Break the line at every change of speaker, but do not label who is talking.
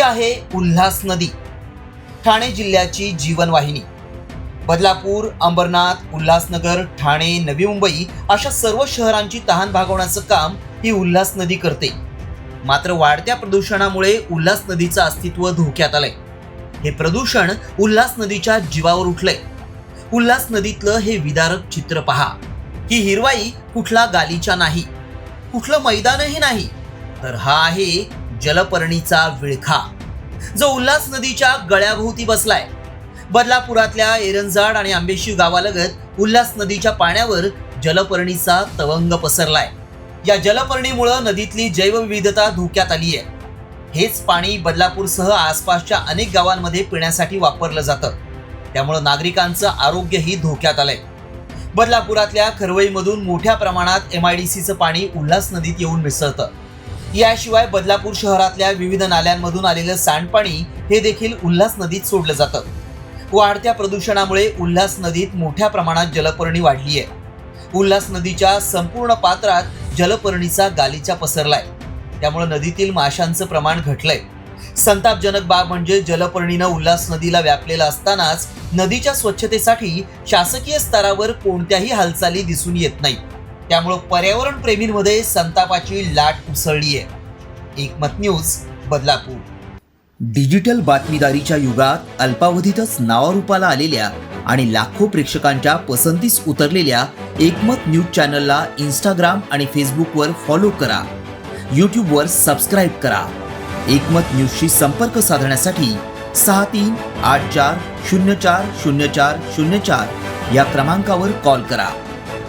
आहे उल्हास नदी. ठाणे जिल्ह्याची जीवनवाहिनी. बदलापूर अंबरनाथ उल्हासनगर ठाणे नवी मुंबई अशा सर्व शहरांची तहान भागवण्याचं काम ही उल्हास नदी करते. मात्र वाढत्या प्रदूषणामुळे उल्हास नदीचं अस्तित्व धोक्यात आलंय. हे प्रदूषण उल्हास नदीच्या जीवावर उठलंय. उल्हास नदीतलं हे विदारक चित्र पहा. ही हिरवाई कुठला गालीचा नाही. कुठलं मैदानही नाही. तर हा आहे जलपर्णीचा विळखा. जो उल्हास नदीच्या गळ्याभोवती बसलाय. बदलापुरातल्या एरंजाड आणि आंबेशी गावालगत उल्हास नदीच्या पाण्यावर जलपर्णीचा तवंग पसरलाय. या जलपर्णीमुळं नदीतली जैवविविधता धोक्यात आली आहे हेच पाणी बदलापूरसह आसपासच्या अनेक गावांमध्ये पिण्यासाठी वापरलं जातं. त्यामुळं नागरिकांचं आरोग्यही धोक्यात आलंय. बदलापुरातल्या खरवईमधून मोठ्या प्रमाणात एम आय डी सीचं पाणी उल्हास नदीत येऊन मिसळतं. याशिवाय बदलापूर शहरातल्या विविध नाल्यांमधून आलेलं सांडपाणी हे देखील उल्हास नदीत सोडलं जातं. वाढत्या प्रदूषणामुळे उल्हास नदीत मोठ्या प्रमाणात जलपर्णी वाढली आहे उल्हास नदीच्या संपूर्ण पात्रात जलपर्णीचा गालीचा पसरलाय. त्यामुळे नदीतील माशांचं प्रमाण घटलंय. संतापजनक बाब म्हणजे जलपर्णीनं उल्हास नदीला व्यापलेलं असतानाच नदीच्या स्वच्छतेसाठी शासकीय स्तरावर कोणत्याही हालचाली दिसून येत नाही. त्यामुळं पर्यावरण प्रेमींमध्ये संतापाची लाट उसळली आहे एकमत न्यूज बदलापूर. डिजिटल बातमीदारीच्या युगात अल्पावधीतच नावारूपाला आलेल्या आणि लाखो प्रेक्षकांच्या पसंतीस उतरलेल्या एकमत न्यूज चॅनलला इंस्टाग्राम आणि फेसबुकवर फॉलो करा. यूट्यूबवर सबस्क्राईब करा. एकमत न्यूजशी संपर्क साधण्यासाठी सहा तीन आठ चार शून्य चार शून्य चार शून्य चार या क्रमांकावर कॉल करा.